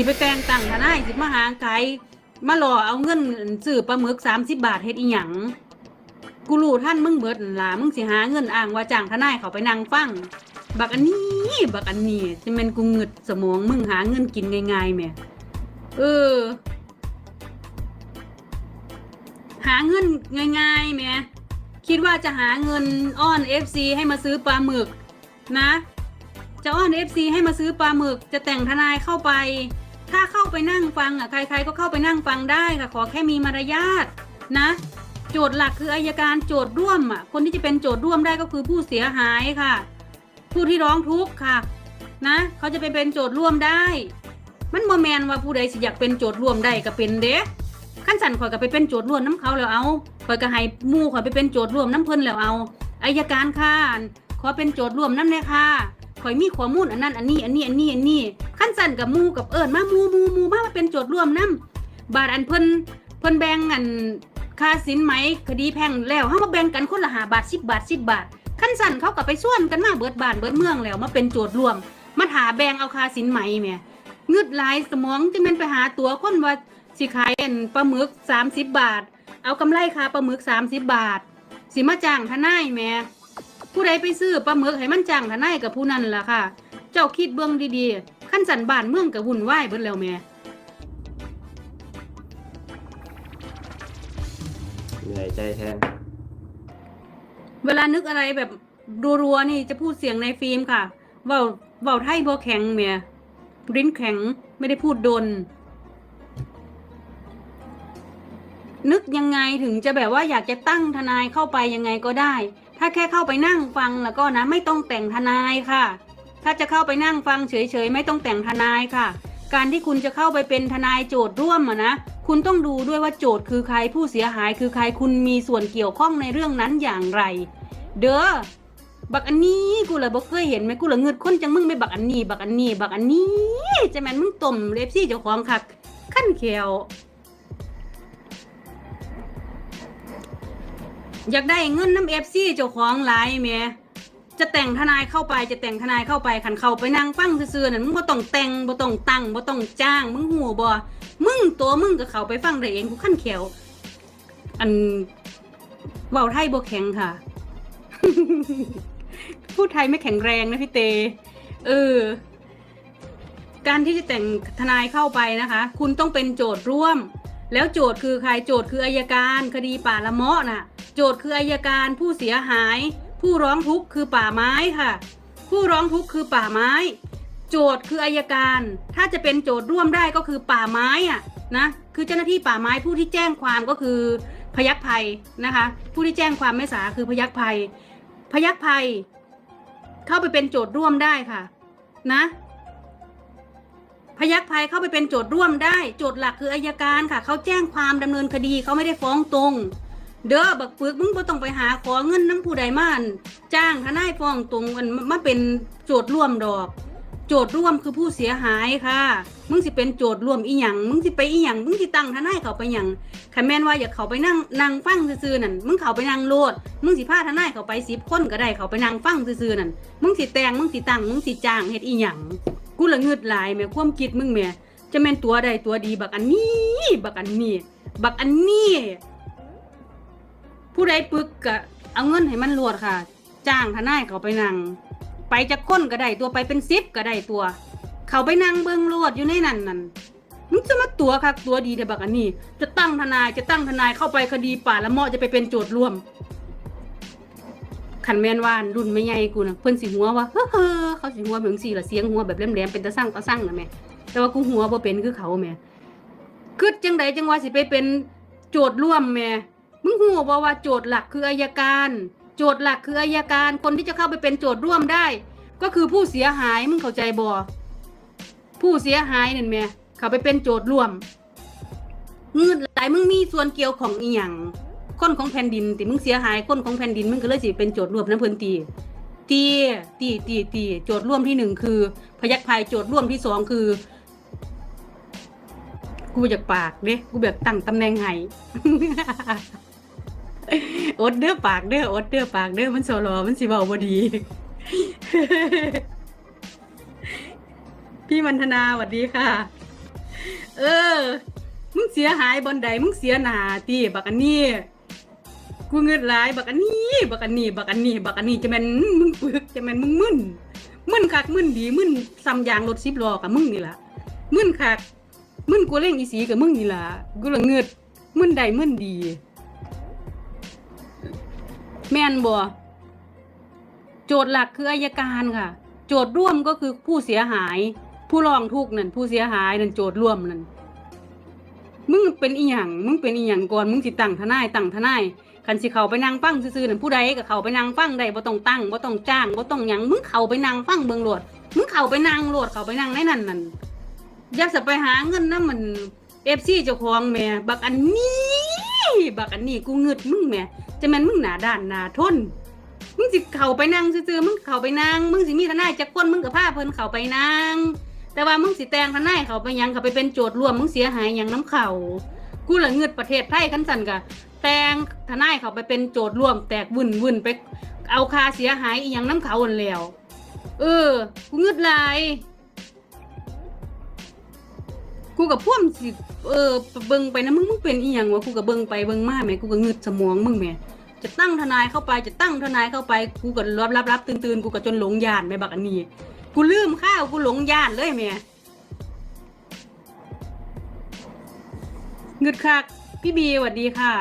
สิไปแต่งตั้งทนายสิมาหาไกมาหล่อเอาเงินซื้อปลาหมึกสามสิบบาทเฮ็ดอีหยังกูรู้ท่านมึงเบิดล่ะมึงสิหาเงินอ้างว่าจ้างทนายเขาไปนั่งฟังบักอันนี้บักอันนี้จะเป็นกูเงึดสมองมึงหาเงินกินง่ายๆแหม่เออ หาเงินง่ายๆแหม่คิดว่าจะหาเงินอ้อนเอฟซีให้มาซื้อปลาหมึกนะ จะอ้อนเอฟซีให้มาซื้อปลาหมึก จะแต่งทนายเข้าไป ถ้าเข้าไปนั่งฟังอะใคร ๆ ก็เข้าไปนั่งฟังได้ค่ะขอแค่มีมารยาทนะ โจทย์หลักคืออายการโจทย์ร่วมอะคนที่จะเป็นโจทย์ร่วมได้ก็คือผู้เสียหายค่ะ ผู้ที่ร้องทุกข์ค่ะ นะเขาจะไปเป็นโจทย์ร่วมได้ มันโมแมนว่าผู้ใดสิอยากเป็นโจทย์ร่วมได้ก็เป็นเด้ขั้นสันข่อยก็ไปเป็นโจทย์ร่วมน้ำเขาแล้วเอาข่อยก็ให้มู่ข่อยไปเป็นโจทย์ร่วมน้ำเพิ่นแล้วเอาอายการค่ะขอเป็นโจทย์ร่วมน้ำเลยค่ะข่อยมีข้อมูลอันนั้นอันนี้อันนี้อันนี้อันนี้ ขั้นสั่นกับมูกับเอิญมามูมูมูมามาเป็นโจทย์ร่วมน้ำบาทอันเพิ่นเพิ่นแบ่งอันค่าสินไหมคดีแพงแล้วเฮามาแบ่งกันคนละหาบาทสิบบาทสิบบาทขั้นสั่นเขาก็ไปส่วนกันมาเบิดบานเบิดเมืองแล้วมาเป็นโจทย์รวมมาหาแบ่งเอาคาสินไหมแม่งึดหลายสมองจะเป็นไปหาตัวคนว่าสิขายอันปลาหมึกสามสิบบาท เอากำไรคาปลาหมึกสามสิบบาท สิมาจ้างทนายแม่ผู้ใดไปซื้อปลาหมึกให้มันจ้างทนายกับผู้นั้นล่ะค่ะ เจ้าคิดเบื้องดีๆ ขั้นสั่นบ้านเมืองกับวุ่นวายเบิดแล้วแหม่เหนื่อยใจแทน เวลานึกอะไรแบบรัวๆนี่จะพูดเสียงในฟิล์มค่ะเบาเบาไทยบ่แข็งเมียริ้นแข็งไม่ได้พูดดน นึกยังไงถึงจะแบบว่าอยากจะตั้งทนายเข้าไปยังไงก็ได้ ถ้าแค่เข้าไปนั่งฟังแล้วก็นะ ไม่ต้องแต่งทนายค่ะ ถ้าจะเข้าไปนั่งฟังเฉยๆ ไม่ต้องแต่งทนายค่ะ การที่คุณจะเข้าไปเป็นทนายโจทย์ร่วมอะนะ คุณต้องดูด้วยว่าโจทย์คือใครผู้เสียหายคือใครคุณมีส่วนเกี่ยวข้องในเรื่องนั้นอย่างไร เด้อบักอันนี้กูเลยบ่เคยเห็นไหมกูเลยเงิดคนจังมึงไม่บักอันนี้ บักอันนี้ บักอันนี้จะแมนมึงต้มเลฟซี่เจ้าของคักขั้นเขียวอยากได้เงินน้ำเอฟซีเจ้าของหลายแหม่ จะแต่งทนายเข้าไปจะแต่งทนายเข้าไปขันเข้าไปนั่งฟังซื่อๆนั่นมึงบ่ต้องแต่งบ่ต้องตั้งบ่ต้องจ้าง มึงหูบ่มึงตัวมึงก็เข้าไปฟังได้เองกูขั้นเขียว อันเว้าไทยบ่แข็งค่ะ พูดไทยไม่แข็งแรงนะพี่เต เออ การที่จะแต่งทนายเข้าไปนะคะ คุณต้องเป็นโจทย์ร่วม แล้วโจทย์คือใครโจทย์คืออายการ คดีป่าละเมาะน่ะ โจทย์คืออายการผู้เสียหาย ผู้ร้องทุกข์คือป่าไม้ค่ะ ผู้ร้องทุกข์คือป่าไม้ โจทย์คืออายการ ถ้าจะเป็นโจทย์ร่วมได้ก็คือป่าไม้อะนะคือเจ้าหน้าที่ป่าไม้ผู้ที่แจ้งความก็คือพยักภัยนะคะ ผู้ที่แจ้งความไม่สาคือพยักภัย พยักภัย เข้าไปเป็นโจทย์ร่วมได้ค่ะ นะพยักภัยเข้าไปเป็นโจทย์ร่วมได้ โจทย์หลักคืออายการค่ะ เขาแจ้งความดำเนินคดีเขาไม่ได้ฟ้องตรง เด้อบักปึกมึงบ่ต้องไปหาขอเงินน้ำผู้ใดมาอั่นจ้างทนายฟ้องตรงมันมาเป็นโจทย์ร่วมดอก โจทย์ร่วมคือผู้เสียหายค่ะ มึงสิเป็นโจทย์ร่วมอีหยังมึงสิไปอีหยังมึงสิตั้งทนายเขาไปหยังคันแม่นว่าอยากเขาไปนั่งนั่งฟังซื่อๆนั่นมึงเขาไปนั่งโลด มึงสิพาทนายเขาไปสิบคนก็ได้เขาไปนั่งฟังซื่อๆนั่นมึงสิแต่งมึงสิตั้งมึงสิจ้างเฮ็ดอีหยังกูละเงืดหลายแม่ความคิดมึงแม่จะแม่นตัวใดตัวดีบักอันนี้ บักอันนี้ บักอันนี้ ผู้ใดปึกก็เอาเงินให้มันรวดค่ะ จ้างทนายเขาไปนั่งไปจะค้นก็ได้ตัวไปเป็นซิปก็ได้ตัว เขาไปนั่งเบิ้งรวดอยู่ในนั่นนั่นมึงจะมาตัวคักตัวดีแต่บักอันนี้ จะตั้งทนายจะตั้งทนายเข้าไปคดีป่าละเมาะจะไปเป็นโจทย์ร่วมขันแมนวานรุ่นไม่ใหญ่กูนะเพิ่อนสิหัวว่าเฮ้อเฮ้อเขาสิหัวเบิ่งสี่ละเสียงหัวแบบแหลมๆเป็นตะสั่งตะสั่งนะแม่แต่ว่ากูหัวบ่เป็นคือเขาแม่คิดจังใดจังว่าสิไปเป็นโจทย์ร่วมแม่ มึงหัวบ่ว่าโจทย์หลักคืออายการ โจทย์หลักคืออายการคนที่จะเข้าไปเป็นโจทย์ร่วมได้ ก็คือผู้เสียหายมึงเข้าใจบ่ผู้เสียหายนั่นแม่เขาไปเป็นโจทย์ร่วมเงืดหลายมึงมีส่วนเกี่ยวของอีหยังคนของแผ่นดินติมึงเสียหายคนของแผ่นดินมึงก็เลยสิเป็นโจทย์ร่วมนะเพิ่อนตีตีตีตีตีโจทย์ร่วมที่หนึ่งคือ พยักภัยโจทย์ร่วมที่สองคือ กูอยากปากเด้กูแบบตั้งตำแหน่งให้ อดเด้อปากเด้ออดเด้อปากเด้อมันโซโลมันสิเบาบ่ดี พี่มันธนาสวัสดีค่ะ เออ มึงเสียหายบนใดมึงเสียหนาตีบักอันนี้กูเงินหลายบักอันนี้บักอันนี้บักอันนี้บักอันนี้จะแม่นมึงปึกจะแม่นมึงมึนมึนคักมึนดีมึนซ้ำยางรถสิบล้อกับมึงนี่ล่ะมึนคักมึนกูเล่งอีสีกับมึงนี่ล่ะกูละเงิดมึนใดมึนดี แม่นบ่โจทย์หลักคืออายการค่ะ โจทย์ร่วมก็คือผู้เสียหาย ผู้ร้องทุกข์นั่นผู้เสียหายนั่นโจทย์ร่วมนั่นมึงเป็นอีหยังมึงเป็นอีหยังก่อนมึงสิตั้งทนายตั้งทนายคันสิเขาไปนั่งฟังซื่อๆนั่นผู้ใดก็เขาไปนั่งฟังได้บ่ต้องตั้งบ่ต้องจ้างบ่ต้องหยังมึงเขาไปนั่งฟังเบิ่งโลดมึงเขาไปนั่งโลดเขาไปนั่งในนั่นนั่นอยากจะไปหาเงินนำมัน FC เจ้าของแม่บักอันนี้ บักอันนี้กูเงึดมึงแม่ จะแม่นมึงหนาด้านหนาทนมึงสิเข้าไปนั่งซื่อๆมึงเข้าไปนั่งมึงสิมีทนายจักคนมึงก็พาเพิ่นเข้าไปนั่งแต่ว่ามึงสิแต่งทนายเข้าไปยังเข้าไปเป็นโจทย์ร่วมมึงเสียหายหยังน้ำเข่ากูละเงืดประเทศไทยคันสั่นกะแต่งทนายเข้าไปเป็นโจทย์ร่วม แตกวุ่นวุ่นไปเอาคาเสียหายอีหยังน้ำเขาอันแล้ว เออ กูเงืดลาย กูกับพ่วมสิเออเบิ่งไปนะมึงมึงเป็นอีหยังวะกูกับเบิ่งไปเบิ่งมาแหม่กูกับงึดสมองมึงแหม่จะตั้งทนายเข้าไปจะตั้งทนายเข้าไปกูก็รับรับรับตื่นตื่นกูก็จนหลงยานแม่บักอันนี้กูลืมข้าวกูหลงยานเลยแม่เงึดคักพี่บีสวัสดีค่ะ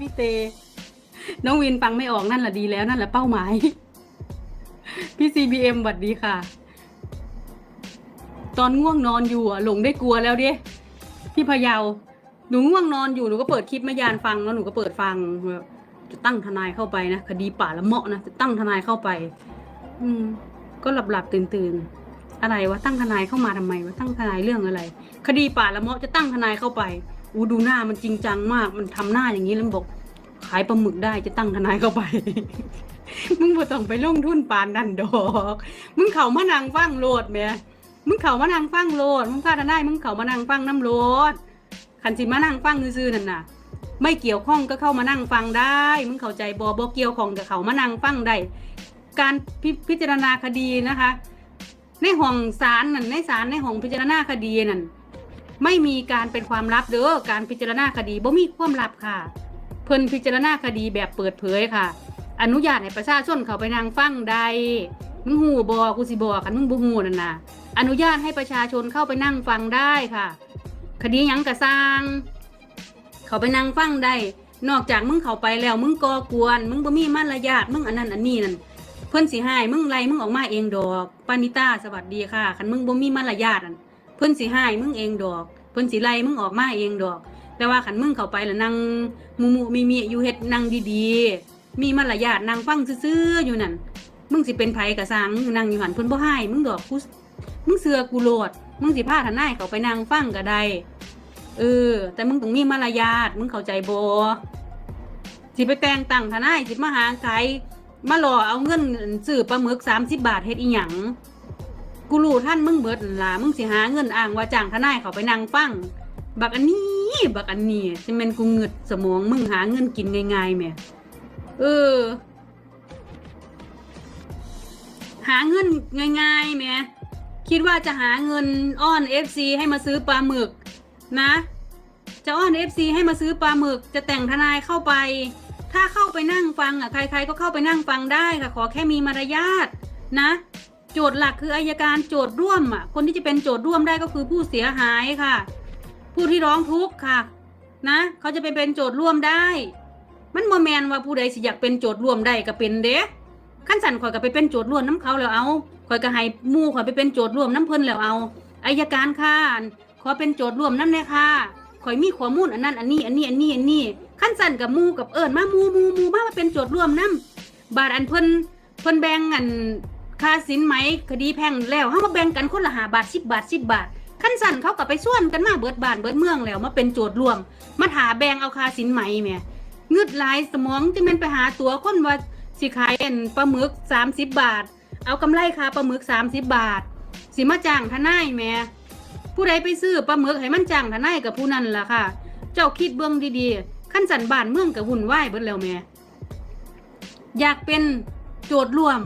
พี่เต น้องวินฟังไม่ออกนั่นแหละดีแล้วนั่นแหละเป้าหมาย พี่ซีบีเอ็มสวัสดีค่ะ ตอนง่วงนอนอยู่อะหลงได้กลัวแล้วดิพี่พะเยา หนูง่วงนอนอยู่หนูก็เปิดคลิปแม่ยานฟังแล้วหนูก็เปิดฟังจะตั้งทนายเข้าไปนะคดีป่าละเมาะนะจะตั้งทนายเข้าไป อืม ก็หลับหลับตื่นตื่นอะไรวะตั้งทนายเข้ามาทำไมวะตั้งทนายเรื่องอะไร คดีป่าละเมาะจะตั้งทนายเข้าไปอูดูหน้ามันจริงจังมาก มันทำหน้าอย่างนี้แล้วบอก ขายปลาหมึกได้จะตั้งทนายเข้าไป มึงบ่ต้องไปลงทุนปานนั่นดอก มึงเขามานั่งฟังโลดแหม่มึงเขามานั่งฟังโลด มึงพาทนายมึงเขามานั่งฟังน้ำโลดคันสิมานั่งฟังซื่อๆนั่นน่ะ ไม่เกี่ยวข้องก็เข้ามานั่งฟังได้ มึงเข้าใจบอบอเกี่ยวของกับเขามานั่งฟังได้ การพิพิจารณาคดีนะคะ ในห้องศาลนั่นในศาลในห้องพิจารณาคดีนั่นไม่มีการเป็นความลับเด้อการพิจารณาคดีบ่มีความลับค่ะ เพิ่นพิจารณาคดีแบบเปิดเผยค่ะ อนุญาตให้ประชาชนเขาไปนั่งฟังได้มึงหูบอกูสิบอกกันมึงบ่หูนั่นนะอนุญาตให้ประชาชนเข้าไปนั่งฟังได้ค่ะ คดียังกระสร้าง เขาไปนั่งฟังได้ นอกจากมึงเข้าไปแล้ว มึงก่อกวน มึงบ่มีมารยาทมึงอันนั้นอันนี้นั่นเพิ่อนสิให้มึงไล่มึงออกมาเองดอกปานิตาสวัสดีค่ะคันมึงบ่มีมารยาทนั่นเพิ่อนสิให้มึงเองดอก เพิ่อนสิไล่มึงออกมาเองดอก แต่ว่าคันมึงเข้าไปแล้วนั่งมุมุมีมีอยู่เฮ็ดนั่งดีๆ มีมารยาทนั่งฟังซื่อๆอยู่นั่นมึงสิเป็นไผกะสร้างนั่งอยู่หันเพิ่นบ่ให้มึงดอกกูมึงเสือกูโหลด มึงสิพาทนายเขาไปนั่งฟังก็ได้เออ แต่มึงต้องมีมารยาทมึงเข้าใจบ่สิไปแต่งตั้งทนายสิมาหาใครมาหล่อเอาเงินซื้อปลาหมึกสามสิบบาทเฮ็ดอีหยังกูรู้ท่านมึงเบิดล่ะมึงสิหาเงินอ้างว่าจ้างทนายเขาไปนั่งฟังบักอันนี้ บักอันนี้จะแม่นกูเงึดสมองมึงหาเงินกินง่ายๆแหม่ เออ หาเงินง่ายๆแหม่คิดว่าจะหาเงินอ้อนเอฟซีให้มาซื้อปลาหมึก นะ จะอ้อนเอฟซีให้มาซื้อปลาหมึก จะแต่งทนายเข้าไป ถ้าเข้าไปนั่งฟังอะใครๆก็เข้าไปนั่งฟังได้ค่ะ ขอแค่มีมารยาทนะ โจทย์หลักคืออายการโจทย์ร่วมอะ คนที่จะเป็นโจทย์ร่วมได้ก็คือผู้เสียหายค่ะ ผู้ที่ร้องทุกข์ค่ะ นะ เขาจะไปเป็นโจทย์ร่วมได้ มันโมแมนว่าผู้ใดสิอยากเป็นโจทย์ร่วมได้ก็เป็นเด้ขั้นสั่นข่อยก็ไปเป็นโจทย์ร่วมน้ำเขาแล้วเอาข่อยก็ให้หมู่ข่อยไปเป็นโจทย์ร่วมน้ำเพิ่นแล้วเอาอายการค่ะขอเป็นโจทย์ร่วมน้ำแน่ค่ะข่อยมีข้อมูลอันนั้น อันนี้ อันนี้ อันนี้ อันนี้ ขั้นสั่นกับมู่กับเอิญมามู่มู่มู่มามาเป็นโจทย์ร่วมน้ำบาทอันเพิ่นเพิ่นแบ่งอันค่าสินไหมคดีแพ่งแล้วเฮามาแบ่งกันคนละหาบาทสิบบาทสิบบาท ขั้นสั่นเขากับไปส่วนกันมาเบิดบ้านเบิดเมืองแล้วมาเป็นโจทย์ร่วม มาถาแบ่งเอาค่าสินไหมแม่ เงืดลายสมองที่มันไปหาตัวคนว่าสิขายเป็นปลาหมึกสามสิบบาท เอากำไรค่ะปลาหมึกสามสิบบาท สิมาจ้างทนายแม่ผู้ใดไปซื้อปลาหมึกให้มันจ้างทนายกับผู้นั้นล่ะค่ะ เจ้าคิดเบื้องดีๆ ขั้นสันบานเมืองกับหุ่นไหวเบิดแล้วแม่อยากเป็นโจทย์รวม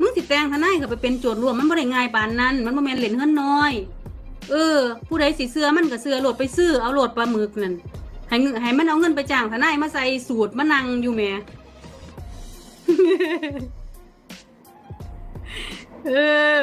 มึงติดแตงทนายกับไปเป็นโจทย์รวมมันบ่ได้ง่ายปานนั้น มันบ่แม่นเล่นเฮือนน้อย เออ ผู้ใดสิเสื้อมันกับเสื้อโหลดไปซื้อเอาโหลดปลาหมึกนั่น ให้เงินให้มันเอาเงินไปจ้างทนายมาใส่สูตรมานั่งอยู่แม่เออ